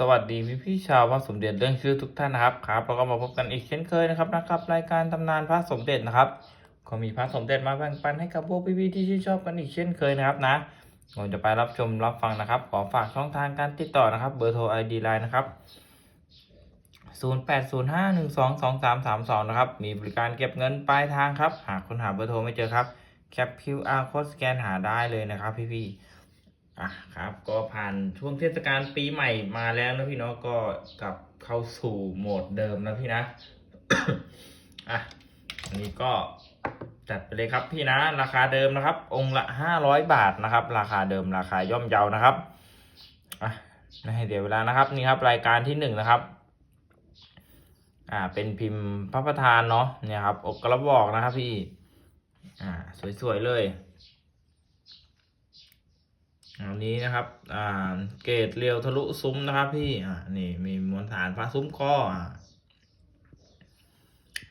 สวัสดีพี่พี่ๆชาวพระสมเด็จเรื่องชื่อทุกท่านนะครับครับเราก็มาพบกันอีกเช่นเคยนะครับนะครับรายการตำนานพระสมเด็จนะครับ ก็มีพระสมเด็จมาแบ่งปันให้กับพวกพี่พี่ๆที่ชื่นชอบกันอีกเช่นเคยนะครับนะก่อนจะไปรับชมรับฟังนะครับ ขอฝากช่องทางการติดต่อนะครับ เบอร์โทร ID Line นะครับ 0805122332 นะครับ มีบริการเก็บเงินปลายทางครับ หากคนหาเบอร์โทรไม่เจอครับแคป QR code สแกนหาได้เลยนะครับ พี่พี่ๆ อะครับ ก็ผ่านช่วงเทศกาลปีใหม่มาแล้วนะพี่เนาะก็กลับเข้าสู่โหมดเดิมนะพี่นะอะอันนี้ก็จัดไปเลยครับพี่นะ ราคาเดิมนะครับ องค์ละห้าร้อยบาทนะครับ ราคาเดิมราคาย่อมเยานะครับอะไม่ให้เดี๋ยวเวลานะครับ นี่ครับรายการที่หนึ่งนะครับ อ่า เป็นพิมพ์พระประธานเนาะเนี่ยครับอกกระบอกนะครับพี่ อ่า สวยๆเลย อันนี้นะครับ อ่า เกรดเรียวทะลุซุ้มนะครับพี่ อ่า นี่มีมวลฐานฟ้าซุ้มก้ออ่า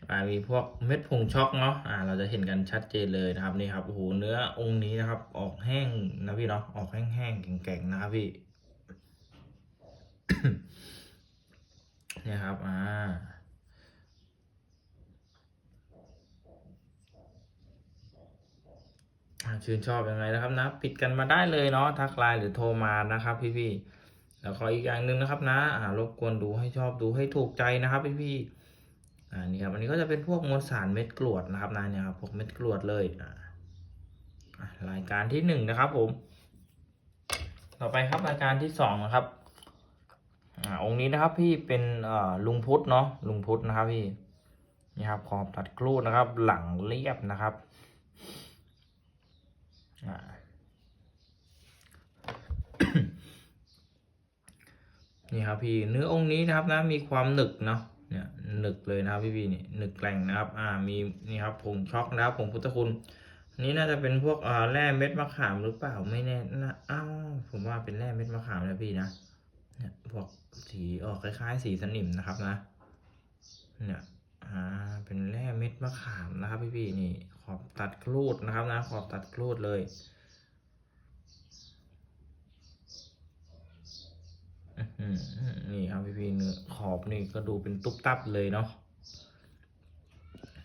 อ่ามีพวกเม็ดผงช็อกเนาะ อ่า เราจะเห็นกันชัดเจนเลยนะครับนี่ครับ โอ้โห เนื้อองค์นี้นะครับ ออกแห้งนะพี่เนาะ ออกแห้งๆแก่งๆนะครับพี่เนี่ยครับ อ่า อ่า ชื่นชอบยังไงนะครับนะปิดกันมาได้เลยเนาะทักไลน์หรือโทรมานะครับ พี่ๆแล้วขออีกอย่างหนึ่งนะครับนะอ่ารบกวนดูให้ชอบดูให้ถูกใจนะครับ พี่ๆอ่านี่ครับอันนี้ก็จะเป็นพวกมวลสารเม็ดกรวดนะครับนะเนี่ยครับพวกเม็ดกรวดเลยอ่ารายการที่หนึ่งนะครับ ผม ต่อไปครับรายการที่สองนะครับอ่าองค์นี้นะครับ พี่เป็นเอ่อลุงพุทธเนาะลุงพุทธนะครับ พี่นี่ครับขอบตัดกรูดนะครับ หลังเรียบนะครับ นี่ครับพี่เนื้อองค์นี้นะครับนะมีความหนึกเนาะเนี่ยหนึกเลยนะครับพี่พี่นี่หนึกแกร่งนะครับ อ่ามีนี่ครับผงช็อกนะครับผงพุทธคุณนนี้น่าจะเป็นพวกอ่าแร่เม็ดมะขามหรือเปล่าไม่แน่นะอ้าวผมว่าเป็นแร่เม็ดมะขามนะพี่นะเนี่ยพวกสีออกคล้ายๆ สีสนิมนะครับนะ เนี่ย อ่าเป็นแร่เม็ดมะขามนะครับพี่พี่นี่ขอบตัดกรูดนะครับนะขอบตัดกรูดเลยนี่ครับพี่พี่เนื้อขอบนี่ก็ดูเป็นตุ๊บตับเลยเนาะ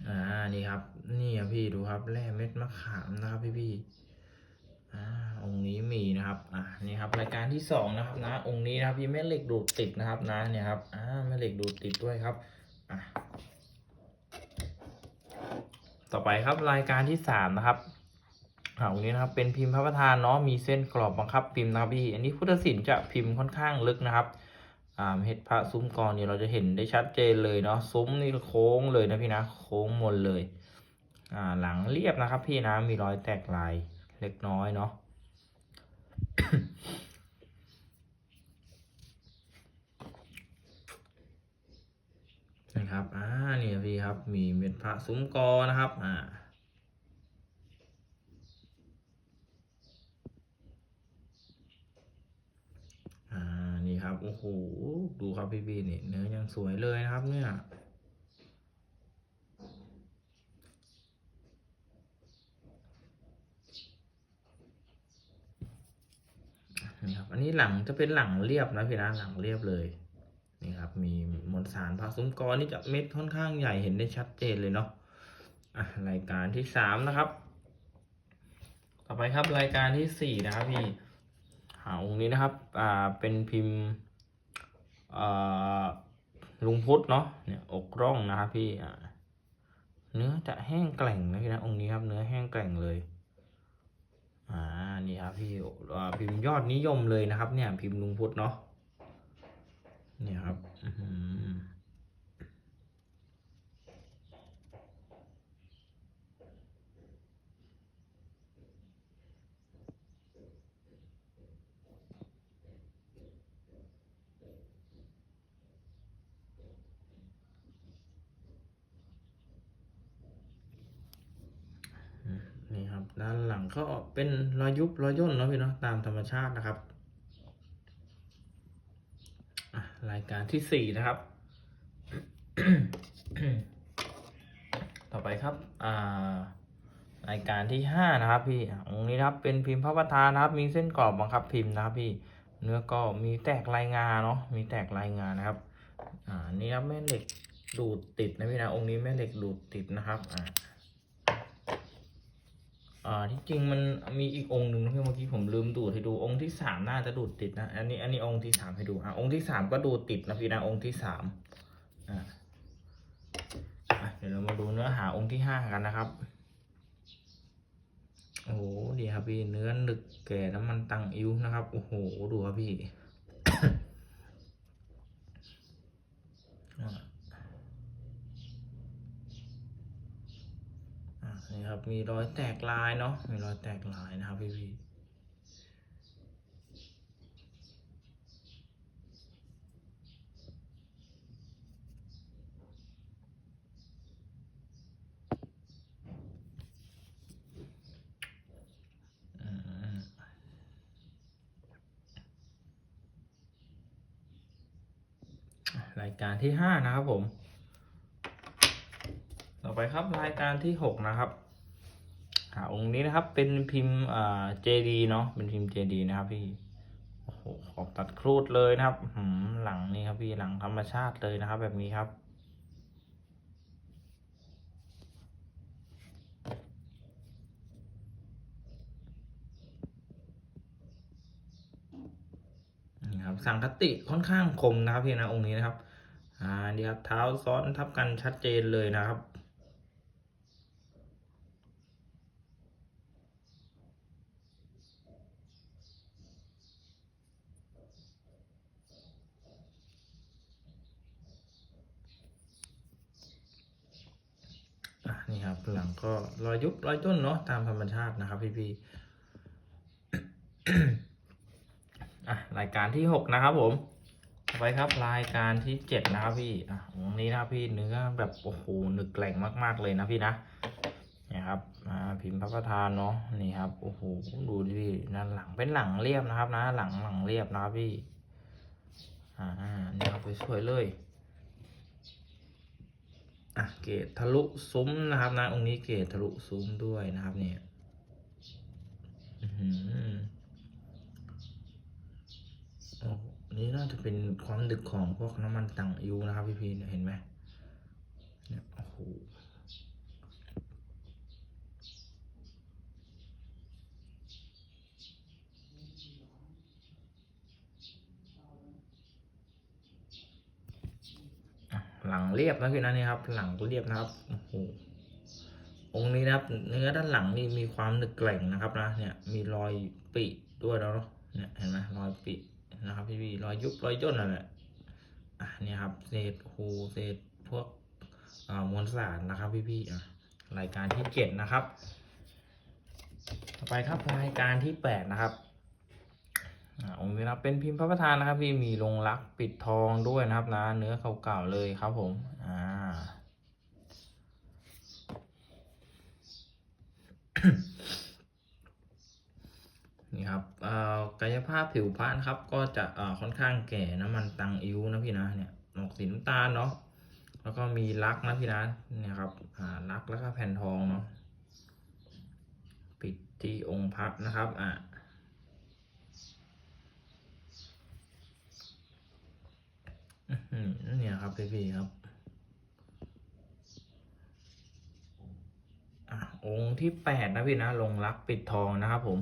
อ่านี่ครับ นี่ครับพี่ดูครับแร่เม็ดมะขามนะครับพี่พี่อ่าองค์นี้มีนะครับอ่านี่ครับรายการที่สองนะครับนะ องค์นี้นะครับพี่แม่เหล็กดูดติดนะครับนะเนี่ยครับอ่าแม่เหล็กดูดติดด้วยครับอะ ต่อไปครับรายการที่สามนะครับอ่าวันนี้นะครับเป็นพิมพ์พระประธานเนาะมีเส้นกรอบบังคับพิมพ์นะครับพี่อันนี้พุทธศิลป์จะพิมพ์ค่อนข้างลึกนะครับอ่าเห็ดพระซุ้มกรเนี่ยเราจะเห็นได้ชัดเจนเลยเนาะซุ้มนี่โค้งเลยนะพี่นะโค้งมนเลยอ่าหลังเรียบนะครับ พี่นะมีรอยแตกลายเล็กน้อยเนาะ นะครับอ่านี่พี่ครับ มีเม็ดพระซุ้มกอนะครับอ่านี่ครับโอ้โหดูครับพี่พี่นี่เนื้อยังสวยเลยนะครับ เนี่ยนี่ครับอันนี้หลังจะเป็นหลังเรียบนะพี่นะหลังเรียบเลย นี่ครับ มีมวลสารผสมกรนี่จะเม็ดค่อนข้างใหญ่เห็นได้ชัดเจนเลยเนาะอะรายการที่สามนะครับ ต่อไปครับรายการที่สี่นะครับพี่หาองค์นี้นะครับอ่าเป็นพิมพ์อ่าลุงพุทธเนาะเนี่ยอกร่องนะครับพี่อ่าเนื้อจะแห้งแกร่งนะพี่นะองค์นี้ครับเนื้อแห้งแกร่งเลยอ่านี่ครับพี่อ่าพิมพ์ยอดนิยมเลยนะครับ เนี่ยพิมพ์ลุงพุทธเนาะ เนี่ยครับอื้อหือนี่ครับ ด้านหลังก็เป็นรอยยุบรอยย่นเนาะพี่เนาะตามธรรมชาตินะครับ อะ รายการที่สี่นะครับ ต่อไปครับ อ่ารายการที่ห้านะครับพี่องค์นี้นะครับ เป็นพิมพ์พระประธานนะครับ มีเส้นกรอบบังคับพิมพ์นะครับพี่ เนื้อก็มีแตกลายงาเนาะ มีแตกลายงานะครับ อ่า นี่ครับแม่เหล็กดูดติดนะพี่นะ องค์นี้แม่เหล็กดูดติดนะครับ อ่า อ่าที่จริงมันมีอีกองค์หนึ่งที่เมื่อกี้ผมลืมดูดให้ดูองค์ที่สามน่าจะดูดติดนะ อันนี้อันนี้องค์ที่สามให้ดูอะองค์ที่สามก็ดูดติดนะพี่นะองค์ที่สามอ่าอะเดี๋ยวเรามาดูเนื้อหาองค์ที่ห้ากันนะครับโอ้โหดีครับพี่เนื้อหนึกแก่น้ำมันตังอิ้วนะครับโอ้โหดูครับพี่ อ่า ครับ มีรอยแตกลายเนาะมีรอยแตกลายนะครับพี่พี่รายการที่ห้านะครับผม ต่อไปครับรายการที่หกนะครับ อ่าองค์นี้นะครับเป็นพิมพ์อ่า JD เนาะเป็นพิมพ์ JD นะครับพี่โอ้โหขอบตัดครูดเลยนะครับหืมหลังนี่ครับพี่หลังธรรมชาติเลยนะครับ แบบนี้ครับ นี่ครับสังคติค่อนข้างคมนะครับพี่นะองค์นี้นะครับ อ่าดีครับเท้าซ้อนทับกันชัดเจนเลยนะครับ อะนี่ครับหลังก็ รอยยุบรอยต้นเนาะตามธรรมชาตินะครับพี่พี่อะรายการที่หกนะครับผมต่อไปครับรายการที่เจ็ดนะครับพี่อะองนี้นะพี่เนื้อแบบโอ้โหหนึกแกร่งมาก ๆเลยนะพี่นะเนี่ยครับอ่าพิมพ์พระประธานเนาะนี่ครับโอ้โหดูดิพี่นั่นหลังเป็นหลังเรียบนะครับ นะ หลังหลังเรียบนะครับพี่ อ่านี่ครับสวยๆเลย อะเกตทะลุซุ้มนะครับนะองค์นี้เกตทะลุซุ้มด้วยนะครับเนี่ยอือหืออ้โหนี่น่าจะเป็นความดึกของพวกน้ำมันต่างยูนะครับพี่พีนเห็นไหมเนี่ยโอ้โหอะ หลังเรียบนะพี่นะนี่ครับ หลังเรียบนะครับโอ้โหองค์นี้นะครับ เนื้อด้านหลังนี่มีความหนึกแกร่งนะครับนะเนี่ยมีรอยปิด้วยแล้วเนาะเนี่ยเห็นไหมรอยปินะครับ พี่พี่รอยยุบรอยย่นนั่นแหละอะเนี่ยครับเศษหูเศษพวกอ่ามวลสารนะครับ พี่พี่อะรายการที่เจ็ดนะครับ ต่อไปครับรายการที่แปดนะครับ องค์นี้นะครับเป็นพิมพ์พระประธานนะครับ พี่มีลงรักปิดทองด้วยนะครับนะ เนื้อเก่าๆเลยครับผมอ่านี่ครับเอ่อกายภาพผิวพรรณครับ ก็จะเอ่อค่อนข้างแก่น้ำมันตังอิ้วนะพี่นะเนี่ยออกสีน้ำตาลเนาะแล้วก็มีลักนะพี่นะเนี่ยครับอ่าลักแล้วก็แผ่นทองเนาะปิดที่องค์พระนะครับอะอื้อหือเนี่ย ครับพี่ๆครับองค์ที่แปดนะพี่นะลงรักปิดทองนะครับผม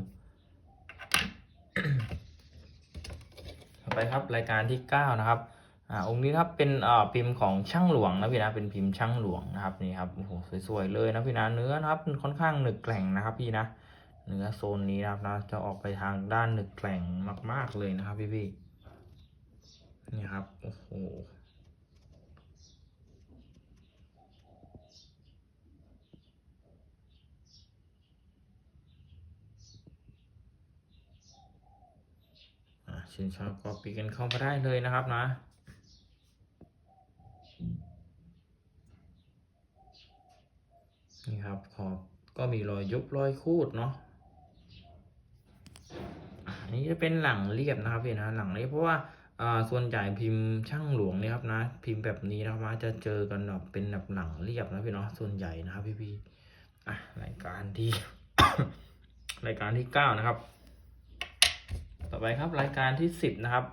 ต่อไปครับรายการที่เก้านะครับอ่าองค์นี้ครับเป็นอ่าพิมพ์ของช่างหลวงนะพี่นะเป็นพิมพ์ช่างหลวงนะครับนี่ครับโอ้โหสวยๆเลยนะพี่นะเนื้อนะครับค่อนข้างหนึกแกร่งนะครับ พี่นะเนื้อโซนนี้นะครับนะจะออกไปทางด้านหนึกแกร่งมาก ๆเลยนะครับ พี่พี่ๆนี่ครับโอ้โหอ่า ชื่นชอบก็ปีกันเข้ามาได้เลยนะครับนะ นี่ครับขอบก็มีรอยยุบรอยคูดเนาะอันนี้จะเป็นหลังเรียบนะครับพี่นะหลังเรียบเพราะว่าส่วนใหญ่พิมพ์ช่างหลวงเนี่ยครับนะ พิมพ์แบบนี้นะครับนะจะเจอกันแบบเป็นแบบหลังเรียบนะพี่เนาะส่วนใหญ่นะครับพี่พี่ๆอะรายการที่รายการที่เก้านะครับ ต่อไปครับรายการที่สิบนะครับ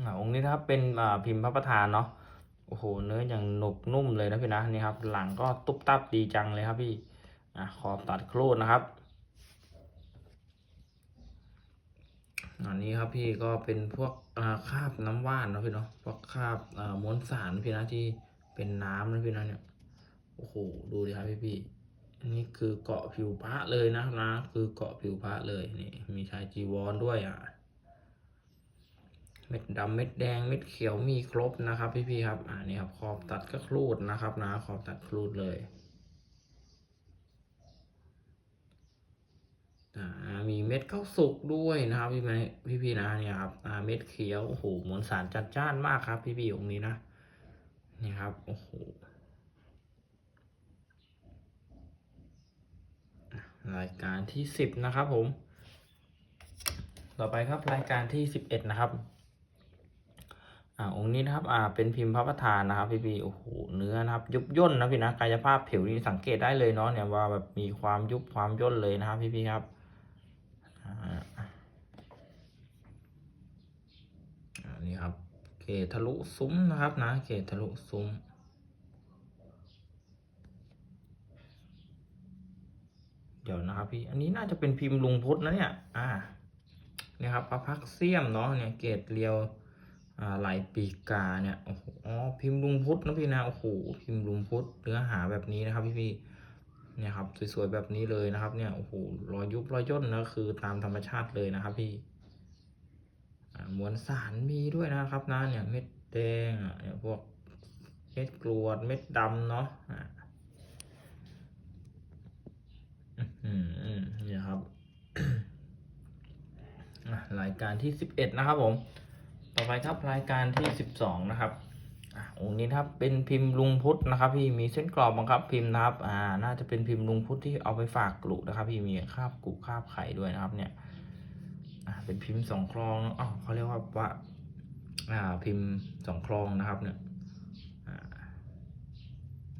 อ่าองค์นี้นะครับเป็นพิมพ์พระประธานเนาะโอ้โหเนื้ออย่างหนุบนุ่มเลยนะพี่นะนี่ครับหลังก็ตุบตับดีจังเลยครับพี่อขอบตัดครูดนะครับอันนี้ครับพี่ก็เป็นพวกคราบน้ำว่านนะพี่เนาะพวกคราบอ่ามวลสารพี่นะที่เป็นน้ำนะพี่นะเนี่ยโอ้โหดูดิครับพี่พี่ นนี้คือเกาะผิวพระเลยนะนะ คือเกาะผิวพระเลยนี่ มีชายจีวรด้วยอะ เม็ดดำเม็ดแดงเม็ดเขียวมีครบนะครับ พี่ๆครับ อ่านี่ครับขอบตัดก็ครูดนะครับ นะขอบตัดครูดเลยอ่ามีเม็ดข้าวสุกด้วยนะครับพี่พี่พี่ๆนะเนี่ยครับเม็ดเขียวโอ้โหมวลสารจัดจ้านมากครับ พี่ๆองนี้นะนี่ครับโอ้โหอะ รายการที่สิบนะครับผม ต่อไปครับรายการที่สิบเอ็ดนะครับ อ่าองค์นี้นะครับ อ่า เป็นพิมพ์พระประธานนะครับ พี่พี่โอ้โห เนื้อนะครับ ยุบย่นนะพี่นะ กายภาพผิวนี่สังเกตได้เลยเนาะเนี่ยว่าแบบมีความยุบความย่นเลยนะครับ พี่พี่ครับอ่านี่ครับ เกตทะลุซุ้มนะครับนะ เกตทะลุซุ้ม เดี๋ยวนะครับพี่ อันนี้น่าจะเป็นพิมพ์ลุงพุทธนะเนี่ย อ่าเนี่ยครับพระพักเสียมเนาะเนี่ยเกตเรียวอ่าลายปีกาเนี่ยโอ้โหอ๋อพิมพ์ลุงพุทธนะพี่นะโอ้โหพิมพ์ลุงพุทธเนื้อหาแบบนี้นะครับพี่พี่เนี่ยครับสวยๆแบบนี้เลยนะครับ เนี่ยโอ้โหรอยยุบรอยย่นนะคือตามธรรมชาติเลยนะครับพี่มวลสารมีด้วยนะครับนะเนี่ยเม็ดแดงเนี่ยพวกเม็ดกรวดเม็ดดำเนาะอ่าอืมอืมเนี่ยครับ อะรายการที่สิบเอ็ดนะครับผมต่อไปครับรายการที่สิบสองนะครับอะองค์นี้ครับเป็นพิมพ์ลุงพุทธนะครับ พี่มีเส้นกรอบบังคับพิมพ์นะครับอ่าน่าจะเป็นพิมพ์ลุงพุทธที่เอาไปฝากกลุนะครับ พี่มีคาบกลุคาบไข่ด้วยนะครับ เนี่ยอ่าเป็นพิมพ์สองคลองอ๋อเขาเรียกว่าว่าอ่าพิมพ์สองคลองนะครับ เนี่ยอ่า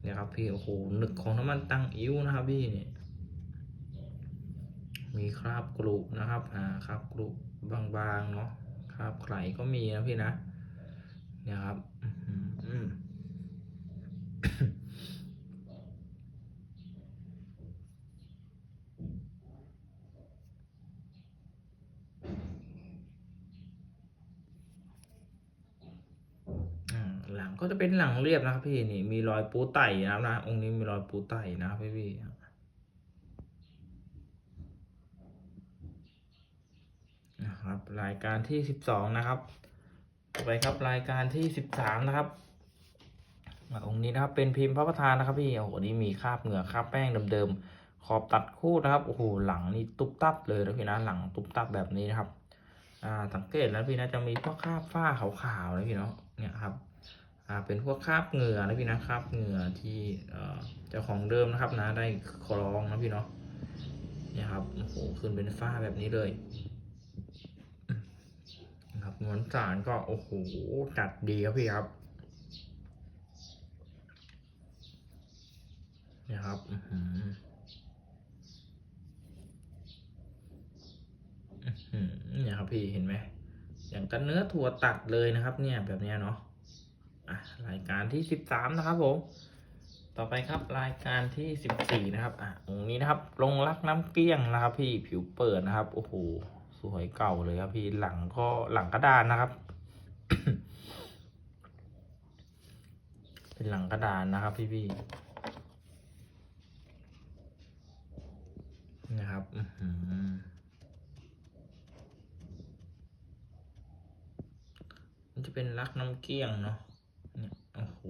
เนี่ยครับพี่โอ้โหหนึกของน้ำมันตังอิ้วนะครับ พี่เนี่ยมีคราบกรุนะครับอ่าคราบกรุ บางๆเนาะคราบไข่ก็มีนะพี่นะเนี่ยครับอื้อหืออ่าหลังก็จะเป็นหลังเรียบนะครับพี่นี่มีรอยปูไต่นะครับนะองค์นี้มีรอยปูไต่นะครับพี่พี่นะค รายการที่สิบสองนะครับไปครับรายการที่สิบสามนะครับองค์นี้นะครับเป็นพิมพ์พระประธานนะครับพี่โอ้โหนี่มีคราบเหงื่อคราบแป้งเดิมๆขอบตัดคู่นะครับโอ้โหหลังนี่ตุ๊บตับเลยนะพี่นะหลังตุ๊บตับแบบนี้นะครับอ่าสังเกตแล้วพี่นะจะมีพวกคราบฝ้าขาวๆนะพี่เนาะเนี่ยครับอ่าเป็นพวกคราบเหงื่อนะพี่นะคราบเหงื่อที่เอ่อเจ้าของเดิมนะครับนะได้ครองนะพี่เนาะเนี่ยครับโอ้โหขึ้นเป็นฝ้าแบบนี้เลย มวลสารก็โอ้โหจัดดีครับพี่ครับเนี่ยครับอื้อหืออื้อหือเนี่ยครับพี่เห็นไหมอย่างกันเนื้อถั่วตัดเลยนะครับ เนี่ยแบบเนี้ยเนาะอะรายการที่สิบสามนะครับผมต่อไปครับรายการที่สิบสี่นะครับ อะองนี้นะครับ ลงรักน้ำเกลี้ยงนะครับ พี่ผิวเปิดนะครับโอ้โห วยเก่าเลยครับพี่หลังก็หลังกระดานนะครับ เป็นหลังกระดานนะครับ พี่พี่นะครับอื้มันจะเป็นรักน้ำเกลี้ยงเนาะเนี่ยโอ้โห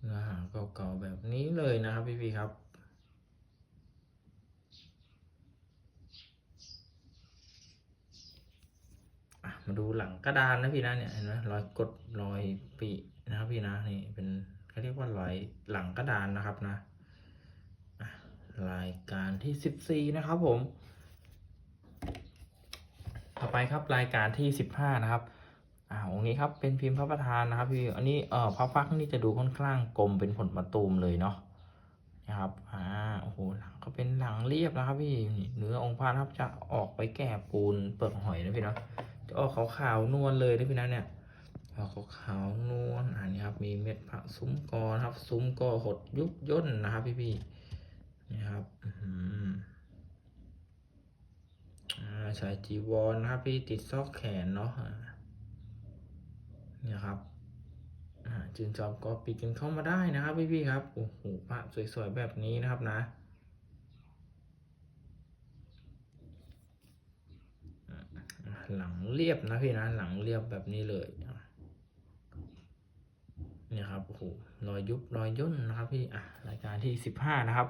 เนื้อหาเก่าๆแบบนี้เลยนะครับ พี่พี่ๆครับ อะมา ดูหลังกระดานนะพี่นะเนี่ยเห็นไหมรอยกดรอยปีนะครับพี่นะนี่เป็นเขาเรียกว่ารอยหลังกระดานนะครับนะรายการที่สิบสี่นะครับผม ต่อไปครับรายการที่สิบห้านะครับอ่าองค์นี้ครับเป็นพิมพ์พระประธานนะครับพี่อันนี้เอ่อพระฟักนี่จะดูค่อนข้างกลมเป็นผลมะตูมเลยเนาะนะครับอ่าโอ้โหหลังก็เป็นหลังเรียบนะครับพี่เนื้อองค์พระนะครับจะออกไปแก่ปูนเปลือกหอยนะพี่เนาะ จะออกขาวๆนวลเลยนะพี่นะเนี่ยออกขาวๆนวลอันนี้ครับมีเม็ดพระซุ้มกอนะครับ ซุ้มกอหดยุบย่นนะครับ พี่พี่ๆนี่ครับอื้อหืออ่าใส่จีวรนะครับ พี่ติดซอกแขนเนาะนี่ครับอ่าจึงจอบก็ปิดกันเข้ามาได้นะครับ พี่พี่ๆครับโอ้โหพระสวยๆแบบนี้นะครับนะอ่า หลังเรียบนะพี่นะหลังเรียบแบบนี้เลยเนี่ยครับโอ้โหรอยยุบรอยย่นนะครับพี่อะรายการที่สิบห้านะครับ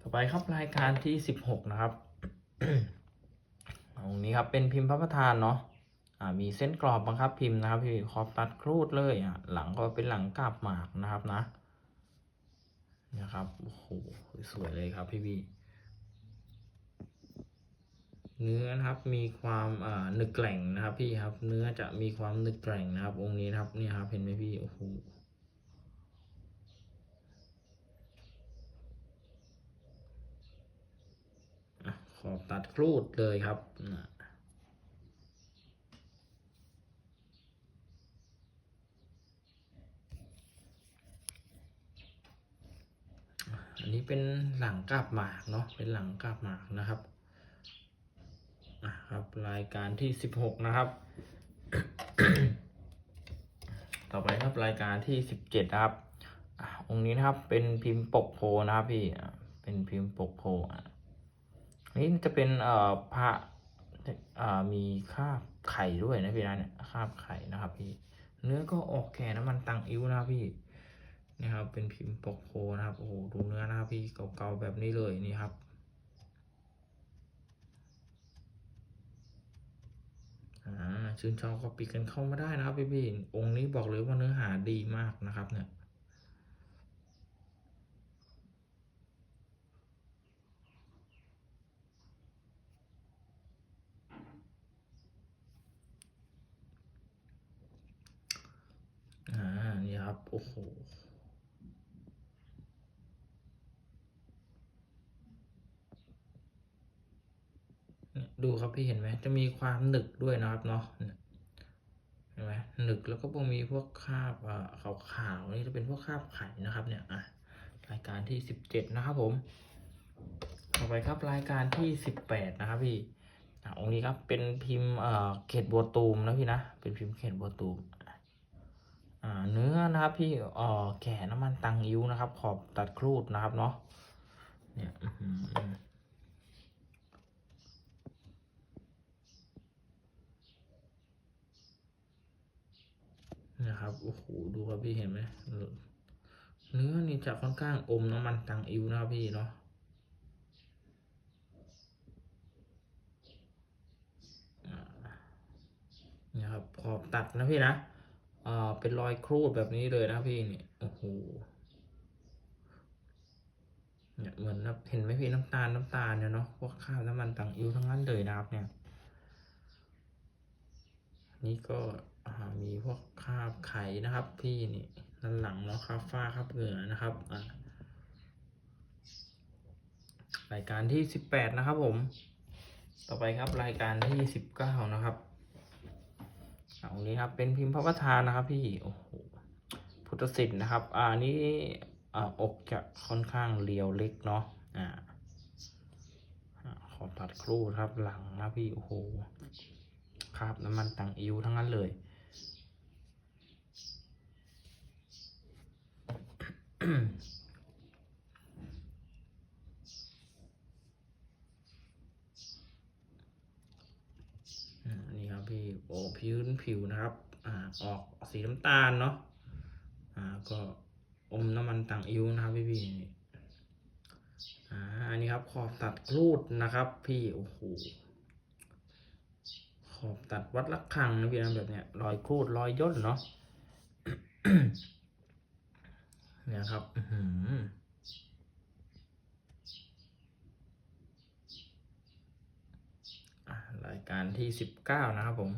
ต่อไปครับรายการที่สิบหกนะครับตรงนี้ครับเป็นพิมพ์พระประธานเนาะอ่ามีเส้นกรอบบังคับพิมพ์นะครับพี่ขอบตัดครูดเลยอะหลังก็เป็นหลังกาบหมากนะครับนะนะครับโอ้โหสวยเลยครับพี่พี่ เนื้อนะครับมีความอ่าหนึกแกร่งนะครับ พี่ครับ เนื้อจะมีความหนึกแกร่งนะครับ องค์นี้นะครับเนี่ยครับเห็นไหมพี่โอ้โหขอบตัดครูดเลยครับอะอันนี้เป็นหลังกาบหมากเนาะเป็นหลังกาบหมากนะครับ อะครับ รายการที่สิบหกนะครับ ต่อไปครับรายการที่สิบเจ็ดนะครับองค์นี้นะครับ เป็นพิมพ์ปกโพนะครับพี่เป็นพิมพ์ปกโพอันนี้จะเป็นเอ่อพระอ่ามีคาบไข่ด้วยนะพี่นะเนี่ยคาบไข่นะครับพี่เนื้อก็ออกแก่น้ำมันตังอิ้วนะพี่นะครับ เป็นพิมพ์ปกโพนะครับโอ้โหดูเนื้อนะครับพี่เก่าๆแบบนี้เลยนี่ครับอ่า ชื่นชอบก็ปิดกันเข้ามาได้นะครับพี่พี่ๆองค์นี้บอกเลยว่าเนื้อหาดีมากนะครับเนี่ยอ่านี่ครับ โอ้โห เนี่ย ดูครับพี่เห็นไหมจะมีความหนึกด้วยนะครับเนาะเห็นไหมหนึกแล้วก็พวกมีพวกคราบอ่าขาวนี่จะเป็นพวกคราบไข่นะครับเนี่ยอะรายการที่สิบเจ็ดนะครับผมต่อไปครับรายการที่สิบแปดนะครับพี่อะองค์นี้ครับเป็นพิมพ์เอ่อเขตบัวตูมนะพี่นะเป็นพิมพ์เขตบัวตูมอ่าเนื้อนะครับพี่อ่อแก่น้ำมันตังอิ้วนะครับ ขอบตัดครูดนะครับเนาะเนี่ยอื้อหือ นะครับโอ้โหดูครับพี่เห็นไหมเนื้อนี่จะค่อนข้างอมน้ำมันตังอิวนะครับพี่เนาะนี่ครับขอบตัดนะพี่นะอ่าเป็นรอยครูดแบบนี้เลยนะพี่เนี่ยโอ้โหเนี่ยเหมือนเห็นไหมพี่น้ำตาลน้ำตาลเนี่ยเนาะพวกข้าวน้ำมันตังอิวทั้งนั้นเลยนะครับเนี่ยนี่ก็ มีพวกคราบไข่นะครับ พี่นี่ด้านหลังเนาะคราบฝ้าคราบเหงื่อนะครับรายการที่สิบแปดนะครับผม ต่อไปครับรายการที่สิบเก้านะครับอ่าตรงนี้ครับเป็นพิมพ์พระประธานนะครับ พี่โอ้โหพุทธศิลป์นะครับ อ่านี้อ่าอกจะค่อนข้างเรียวเล็กเนาะอ่าขอตัดครู่ครับหลังนะพี่โอ้โหคราบน้ำมันตังอิวทั้งนั้นเลย อ่า นี่ครับพี่โอ้ผิวผิวนะครับ อ่าออกสีน้ำตาลเนาะอ่าก็อมน้ำมันตังอิวนะครับพี่พี่อ่าอันนี้ครับขอบตัดครูดนะครับ พี่โอ้โหขอบตัดวัดละคังนะพี่นะแบบเนี้ยรอยครูดรอยย่นเนาะ เนี่ยครับอืรายการที่สิบเก้านะครับผม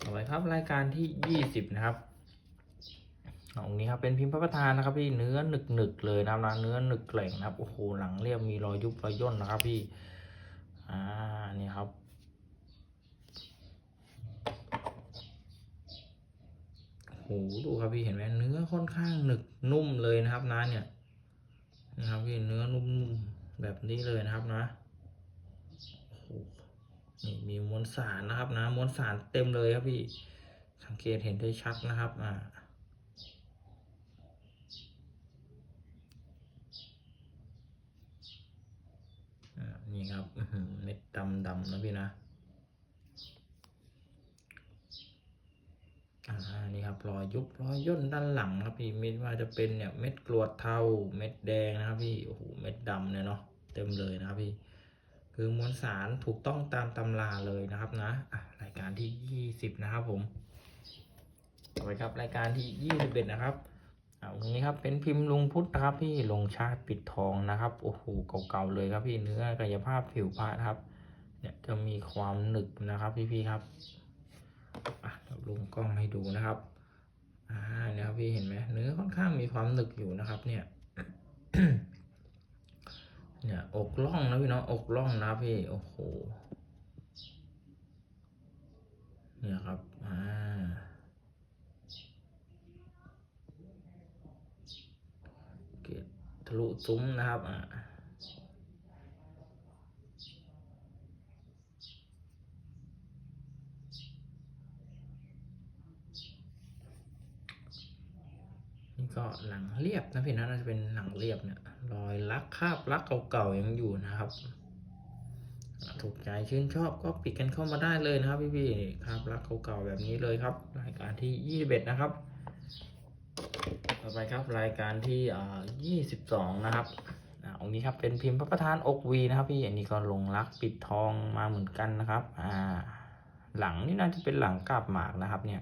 ต่อไปครับรายการที่ยี่สิบนะครับองนี้ครับเป็นพิมพ์พระประธานนะครับพี่เนื้อหนึกหนึกเลยนะครับเนื้อหนึกแกล่งนะครับโอ้โหหลังเรียบมีรอยยุบรอยย่นนะครับพี่อ่านี่ครับ โอ้โหดูครับพี่เห็นไหมเนื้อค่อนข้างหนึกนุ่มเลยนะครับนะเนี่ยนะครับพี่เนื้อนุ่มๆแบบนี้เลยนะครับนะโอ้โหนี่มีมวลสารนะครับนะมวลสารเต็มเลยครับพี่สังเกตเห็นได้ชัดนะครับอ่าอ่านี่ครับเม็ดดำดำๆนะพี่นะ อ่านี่ครับรอยยุบรอยย่นด้านหลังครับพี่ไม่ว่าจะเป็นเนี่ยเม็ดกรวดเทาเม็ดแดงนะครับพี่โอ้โหเม็ดดำเนี่ยเนาะเต็มเลยนะครับพี่คือมวลสารถูกต้องตามตำราเลยนะครับนะอะรายการที่ยี่สิบนะครับผมต่อไปครับรายการที่ยี่สิบเอ็ดนะครับอ่าตรงนี้ครับเป็นพิมพ์ลุงพุทธครับพี่ลงชาติปิดทองนะครับโอ้โหเก่าๆเลยครับพี่เนื้อกายภาพผิวพระครับ เนี่ยจะมีความหนึบนะครับพี่ๆครับ เดี๋ยวลุงกล้องให้ดูนะครับอ่าเนี่ยครับพี่เห็นไหมเนื้อค่อนข้างมีความหนึบอยู่นะครับ เนี่ยเนี่ยอกล่องนะพี่เนาะอกล่องนะพี่โอ้โหเนี่ยครับอ่าเกตทะลุซุ้มนะครับอ่า นี่ก็ หลังเรียบนะพี่นะน่าจะเป็นหลังเรียบเนี่ยรอยลักคาบลักเก่าๆยังอยู่นะครับ ถูกใจชื่นชอบก็ปิดกันเข้ามาได้เลยนะครับ พี่ๆคาบลักเก่าๆแบบนี้เลยครับ รายการที่ 21 นะครับ ต่อไปครับรายการที่อ่ายี่สิบสองนะครับอ่าองค์นี้ครับเป็นพิมพ์พระประธานอกวีนะครับ พี่อันนี้ก็ลงรักปิดทองมาเหมือนกันนะครับ อ่า หลังนี่น่าจะเป็นหลังกาบหมากนะครับเนี่ย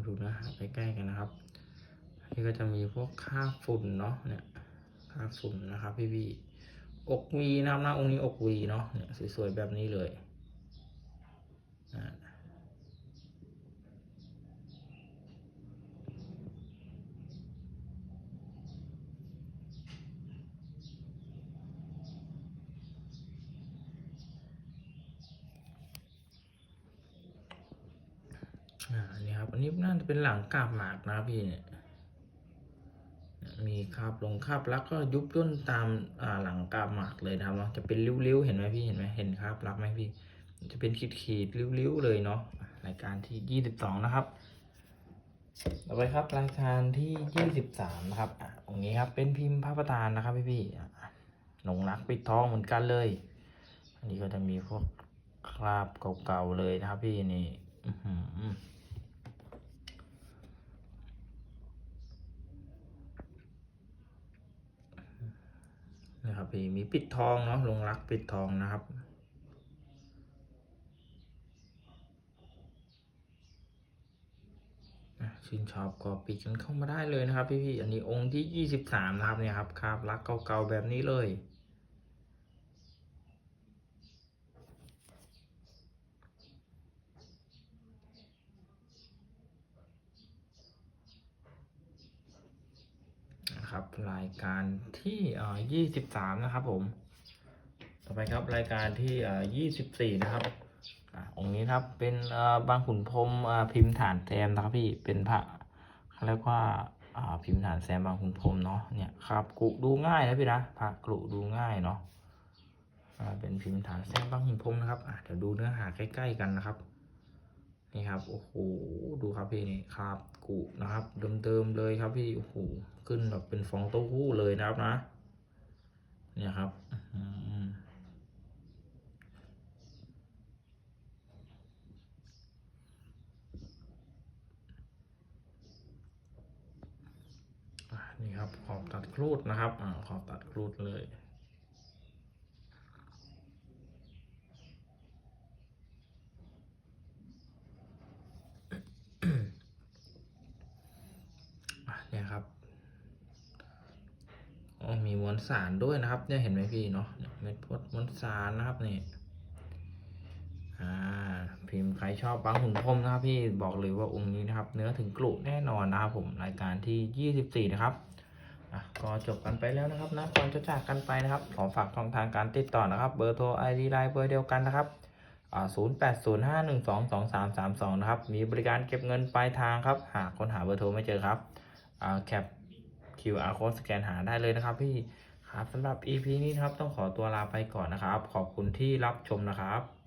อะดูนะใกล้ๆกันนะครับนี่ก็จะมีพวกค่าฝุ่นเนาะเนี่ยค่าฝุ่นนะครับพี่พี่อกวีนะครับนะองค์นี้อกวีเนาะเนี่ยสวยๆแบบนี้เลยอ่า อ่านี่ครับ อันนี้น่าจะ เป็นหลังกาบหมากนะพี่เนี่ยมีคาบลงคาบลักก็ยุบย่นตามอ่าหลังกาบหมากเลยนะครับเนาะจะเป็นริ้วๆเห็นไหมพี่เห็นไหมเห็นคาบลักไหมพี่ จะเป็นขีดๆริ้วๆเลยเนาะรายการที่ยี่สิบสองนะครับต่อไปครับรายการที่ยี่สิบสามนะครับอะตรงนี้ครับเป็นพิมพ์พระประธานนะครับพี่พี่ๆอะหลงรักปิดทองเหมือนกันเลย อันนี้ก็จะมีพวกคราบเก่าๆเลยนะครับพี่นี่ อื้อหือ นะครับพี่มีปิดทองเนาะลงรักปิดทองนะครับ ชื่นชอบก็ปิดกันเข้ามาได้เลยนะครับ พี่ๆอันนี้องค์ที่ยี่สิบสามนะครับเนี่ยครับคราบรักเก่าๆแบบนี้เลย นะครับ รายการที่เอ่อยี่สิบสามนะครับผม ต่อไปครับรายการที่เอ่อยี่สิบสี่นะครับอะองค์นี้ครับเป็นเอ่อบางขุนพรมอ่าพิมพ์ฐานแซมนะครับพี่เป็นพระเขาเรียกว่าอ่าพิมพ์ฐานแซมบางขุนพรมเนาะเนี่ยครับกรุดูง่ายนะพี่นะพระกรุดูง่ายเนาะเป็นพิมพ์ฐานแซมบางขุนพรมนะครับเดี๋ยวดูเนื้อหาใกล้ ๆ กันนะครับ นี่ครับโอ้โหดูครับพี่นี่ครับกุนะครับเดิมๆเลยครับพี่โอ้โห ขึ้นแบบเป็นฟองเต้าหู้เลยนะครับนะ เนี่ยครับนี่ครับขอบตัดครูดนะครับอ่าขอบตัดครูดเลย อะเนี่ยครับอ๋อมีมวล สารด้วยนะครับเนี่ยเห็นไหมพี่เนาะเม็ดพดมวลสารนะครับนี่อ่าพิมพ์ใครชอบบางหุ่นพรมนะครับพี่บอกเลยว่าองค์นี้นะครับ เนื้อถึงกรุแน่นอนนะครับผมรายการที่ 24 นะครับอะก็จบกันไปแล้วนะครับนะก่อนจะจากกันไปนะครับขอฝากช่องทางการติดต่อนะครับ เบอร์โทรไอดีไลน์เบอร์เดียวกันนะครับอ่า0805122332นะครับ มีบริการเก็บเงินปลายทางครับ หากคนหาเบอร์โทรไม่เจอครับอ่าแคป QR code สแกนหาได้เลยนะครับพี่ ครับสำหรับ EP นี้ครับต้องขอตัวลาไปก่อนนะครับ ขอบคุณที่รับชมนะครับ